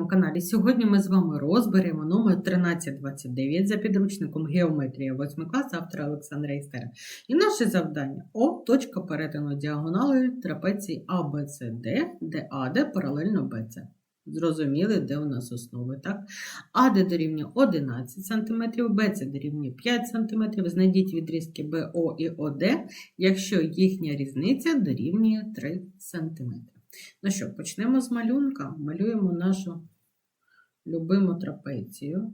моєму каналі. Сьогодні ми з вами розберемо номер 1329 за підручником Геометрія 8 класу автора Олександра Істера. І наше завдання О, точка перетину діагоналою трапеції ABCD, де АД паралельно БЦ. Зрозуміли, де у нас основи, так? АД дорівнює 11 см, БЦ дорівнює 5 см. Знайдіть відрізки БО і ОД, якщо їхня різниця дорівнює 3 см. Ну що, почнемо з малюнка. Малюємо нашу любиму трапецію.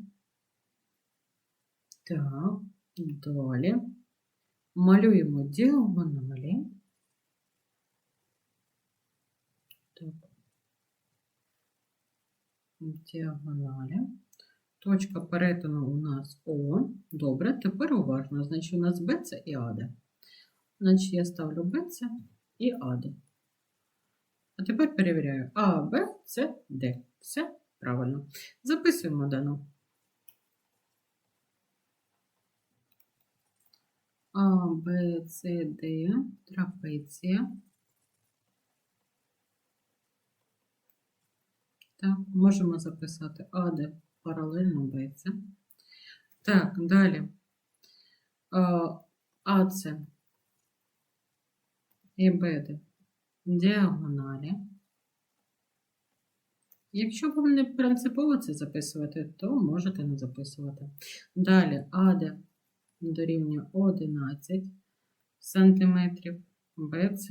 Так, далі. Малюємо діагоналі. Так. Діагоналі. Точка перетину у нас О. Добре, тепер уважно. Значить, у нас Б це і АД. Значить, я ставлю Б це і АД. А тепер перевіряю А, Б, С, Д. Все правильно. Записуємо дано. А, Б, С, Д, трапеція. Так, можемо записати АД паралельно БЦ. Так, далі. АЦ і БД діагоналі. Якщо вам не принципово це записувати, то можете не записувати. Далі АД дорівнює 11 см, БЦ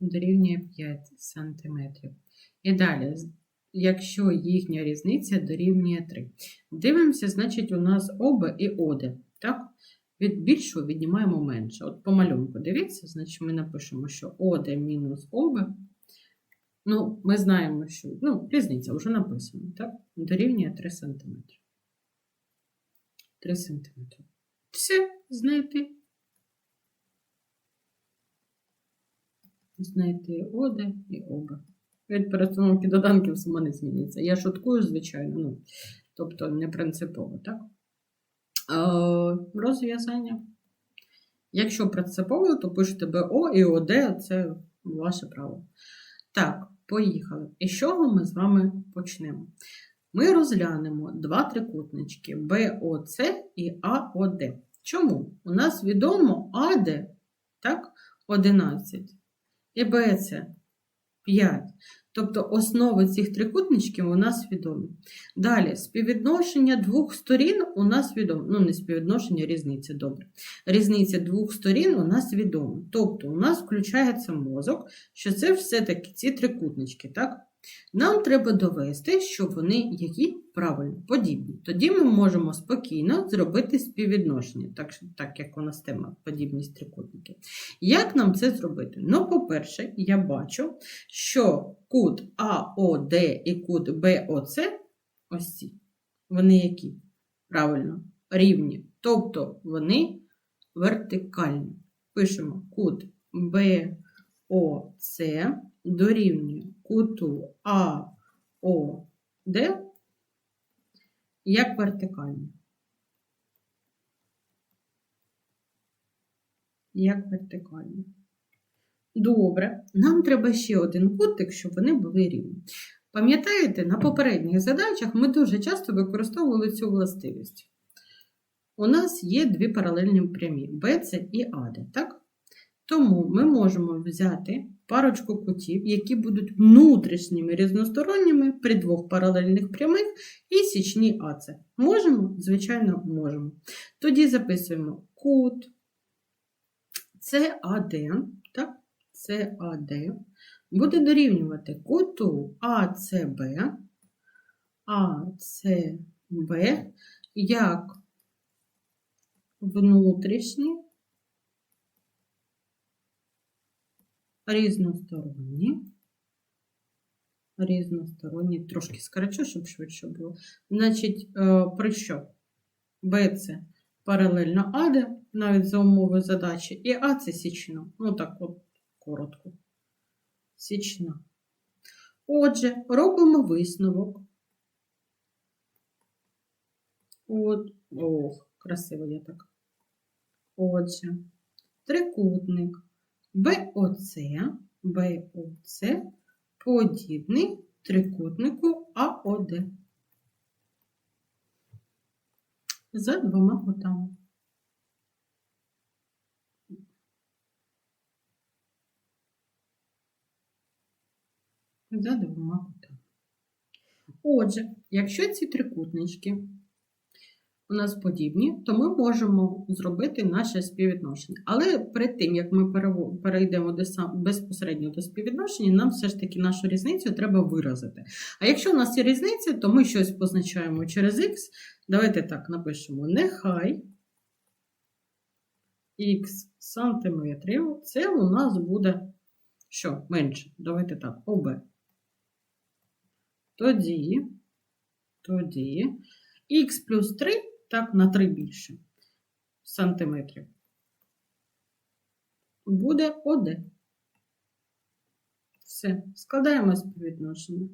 дорівнює 5 см. І далі, якщо їхня різниця дорівнює 3. Дивимося, значить, у нас ОБ і ОД. Так? Від більшого віднімаємо менше. От по малюнку дивіться, значить ми напишемо, що ОД мінус ОБ. Ну, ми знаємо, що ну, різниця вже написана, так? Дорівнює 3 см. 3 см. Все, знайти. Знайти ОД і ОБ. Від перестановки доданків сама не зміниться. Я шуткую, звичайно, ну, тобто не принципово, так? Розв'язання. Якщо принципово, то пишете БО і ОД, це ваше право. Так, поїхали. І з чого ми з вами почнемо? Ми розглянемо два трикутнички БОЦ і АОД. Чому? У нас відомо АД, так, 11 і БЦ 5. Тобто основи цих трикутничків у нас відомі. Далі, співвідношення двох сторін у нас відомо. Ну, не співвідношення, різниця, добре. Різниця двох сторін у нас відома. Тобто, у нас включається мозок, що це все-таки ці трикутнички, так? Нам треба довести, що вони які правильно, подібні. Тоді ми можемо спокійно зробити співвідношення, так, так як у нас тема подібність трикутників. Як нам це зробити? Ну, по-перше, я бачу, що кут АОД і кут БОЦ, ось ці, вони які? Правильно, рівні. Тобто вони вертикальні. Пишемо кут БОЦ дорівнює куту АОД як вертикальні. Як вертикальні. Добре, нам треба ще один кутик, щоб вони були рівні. Пам'ятаєте, на попередніх задачах ми дуже часто використовували цю властивість. У нас є дві паралельні прямі BC і AD, так? Тому ми можемо взяти парочку кутів, які будуть внутрішніми різносторонніми при двох паралельних прямих і січні АЦ. Можемо? Звичайно, можемо. Тоді записуємо кут САД, так? САД буде дорівнювати куту АЦБ, АЦБ як внутрішні різносторонні. Різносторонні, трошки скорочу, щоб швидше було. Значить, е, при що? Б це паралельно АД, навіть за умови задачі, і А це січна. Ну так от коротко. Січна. Отже, робимо висновок. От, ох, красиво я так. Отже, трикутник БОЦ, БОЦ подібний трикутнику АОД. За двома кутами. За двома кутами. Отже, якщо ці трикутнички у нас подібні, то ми можемо зробити наше співвідношення. Але перед тим, як ми перейдемо до сам- безпосередньо до співвідношення, нам все ж таки нашу різницю треба виразити. А якщо у нас є різниця, то ми щось позначаємо через х. Давайте так напишемо: нехай х сантиметрів, це у нас буде що? Менше. Давайте так, ОБ. Тоді, тоді х плюс 3, так, на 3 більше сантиметрів. Буде ОД. Все, складаємо співвідношення.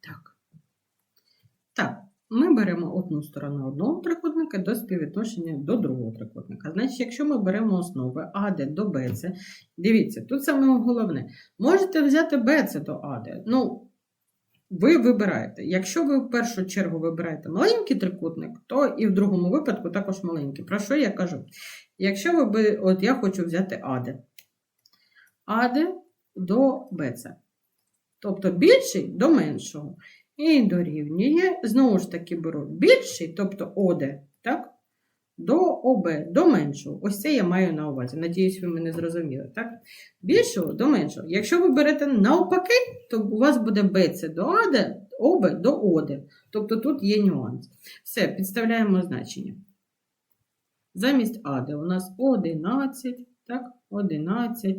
Так. Так, ми беремо одну сторону одного трикутника до співвідношення до другого трикутника. Значить, якщо ми беремо основи АД до БЦ, дивіться, тут саме головне. Можете взяти БЦ до АД. Ну, ви вибираєте. Якщо ви в першу чергу вибираєте маленький трикутник, то і в другому випадку також маленький. Про що я кажу? Якщо ви от я хочу взяти АД. АД до БЦ. Тобто більший до меншого. І дорівнює, знову ж таки беру більший, тобто ОД, так? До ОБ, до меншого. Ось це я маю на увазі. Надіюсь, ви мене зрозуміли, так? Більшого до меншого. Якщо ви берете навпаки, то у вас буде БЦ до АД, ОБ до ОД. Тобто тут є нюанс. Все, підставляємо значення. Замість АД у нас 11, так? 11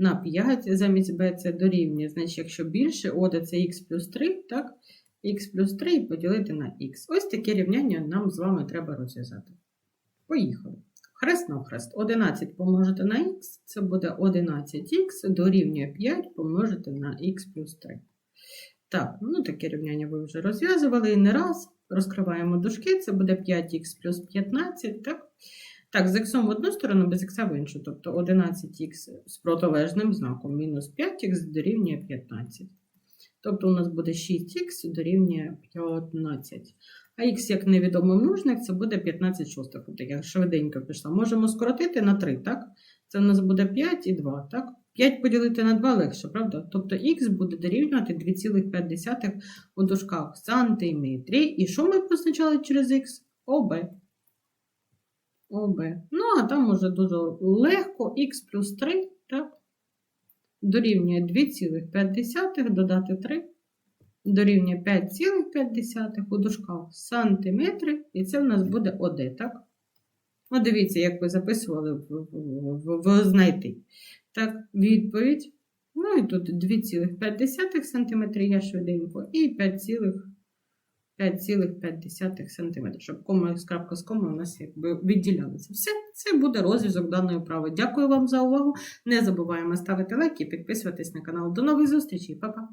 на 5 замість b це дорівнює. Значить, якщо більше, оде це х плюс 3, так? Х плюс 3 і поділити на х. Ось таке рівняння нам з вами треба розв'язати. Поїхали. Хрест на хрест. 11 помножити на х, це буде 11х дорівнює 5 помножити на х плюс 3. Так, ну таке рівняння ви вже розв'язували і не раз. Розкриваємо дужки, це буде 5х плюс 15, так? Так, з х в одну сторону, без х в іншу. Тобто 11х з протилежним знаком мінус 5х дорівнює 15. Тобто у нас буде 6х дорівнює 15. А х як невідомий множник, це буде 15 шостих. От я швиденько пішла. Можемо скоротити на 3, так? Це у нас буде 5 і 2, так? 5 поділити на 2 легше, правда? Тобто х буде дорівнювати 2,5 у дужках сантиметрі. І що ми позначали через х? ОБ. ОБ. Ну, а там уже дуже легко х плюс 3, так? Дорівнює 2,5 додати 3. Дорівнює 5,5 у дужках сантиметри, і це в нас буде ОД, так? От дивіться, як ви записували в, в, в знайти. Так, відповідь. Ну і тут 2,5 см я швиденько, і 5,5 см, щоб кома з крапка з коми у нас якби відділялися. Все, це буде розв'язок даної вправи. Дякую вам за увагу. Не забуваємо ставити лайки, підписуватись на канал. До нових зустрічей, Па-па!